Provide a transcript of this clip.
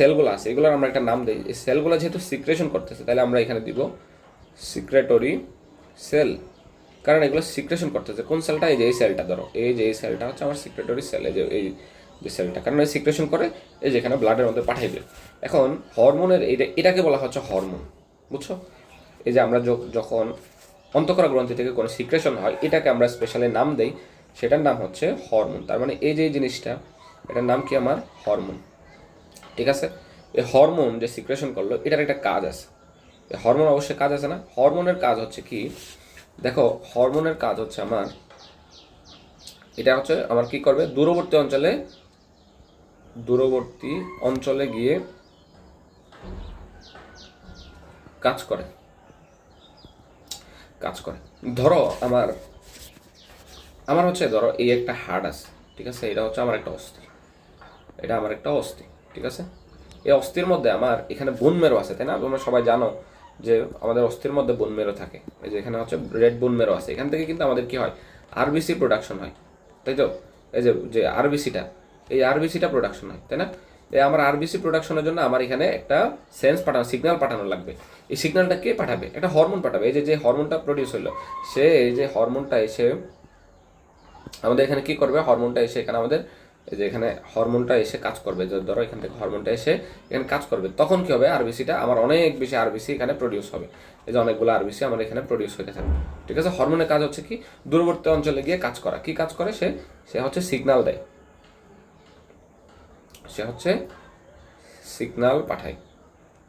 সেলগুলো আছে, এগুলোর আমরা একটা নাম দিই। এই সেলগুলো যেহেতু সিক্রেশন করতেছে, তাহলে আমরা এখানে দিব সিক্রেটরি সেল। কারণ এগুলো সিক্রেশন করতেছে। কোন সেলটা? এই যে এই সেলটা ধরো। এই যে এই সেলটা হচ্ছে আমার সিক্রেটরি সেল, এই যে এই যে সেলটা। কারণ এই সিক্রেশন করে, এই যে এখানে ব্লাডের মধ্যে পাঠাইবে। এখন হরমোনের এটা এটাকে বলা হচ্ছে হরমোন, বুঝছ? এই যে আমরা যখন অন্তঃকরা গ্রন্থি থেকে কোনো সিক্রেশন হয়, এটাকে আমরা স্পেশালি নাম দেই। সেটার নাম হচ্ছে হরমোন। তার মানে এই যে জিনিসটা, এটার নাম কি আমার? হরমোন। ঠিক আছে? এই হরমোন যে সিক্রেশন করল, এটার একটা কাজ আছে। হরমোন অবশ্যই কাজ আছে না? হরমোনের কাজ হচ্ছে কি? দেখো হরমোনের কাজ হচ্ছে আমার, এটা হচ্ছে আমার কি করবে? দূরবর্তী অঞ্চলে দূরবর্তী অঞ্চলে গিয়ে কাজ করে। কাজ করে। ধরো আমার আমার হচ্ছে, ধরো এই একটা হাড় আছে, ঠিক আছে? এটা হচ্ছে আমার একটা অস্থি। এটা আমার একটা অস্থি। ঠিক আছে? এই অস্থির মধ্যে আমার এখানে বোন মেরো আছে, তাই না? তোমরা সবাই জানো যে আমাদের অস্থির মধ্যে বোন মেরো থাকে। এই যে এখানে হচ্ছে রেড বোন মেরো আছে। এখান থেকে কিন্তু আমাদের কি হয়? আরবিসি প্রোডাকশন হয়। তাই তো? এই যে যে আরবিসিটা এই আরবিসিটা প্রোডাকশন হয়, তাই না? এই আমার আরবিসি প্রোডাকশনের জন্য আমার এখানে একটা সেন্স পাঠানো সিগন্যাল পাঠানো লাগবে। এই সিগন্যালটা কে পাঠাবে? একটা হরমোন পাঠাবে। এই যে যে হরমোনটা প্রডিউস হলো সে এই যে হরমোনটা এসে আমাদের এখানে কি করবে? হরমোনটা এসে এখানে আমাদের এই যে এখানে হরমোনটা এসে কাজ করবে, যে ধরো এখান থেকে হরমোনটা এসে এখানে কাজ করবে, তখন কি হবে? আরবিসিটা আমার অনেক বেশি আরবিসি এখানে প্রডিউস হবে। এই যে অনেকগুলো আরবিসি আমার এখানে প্রডিউস হতে থাকবে ঠিক আছে? হরমোনের কাজ হচ্ছে কি? দূরবর্তী অঞ্চলে গিয়ে কাজ করা। কি কাজ করে? সে সে হচ্ছে সিগনাল দেয়। সে হচ্ছে সিগনাল পাঠায়।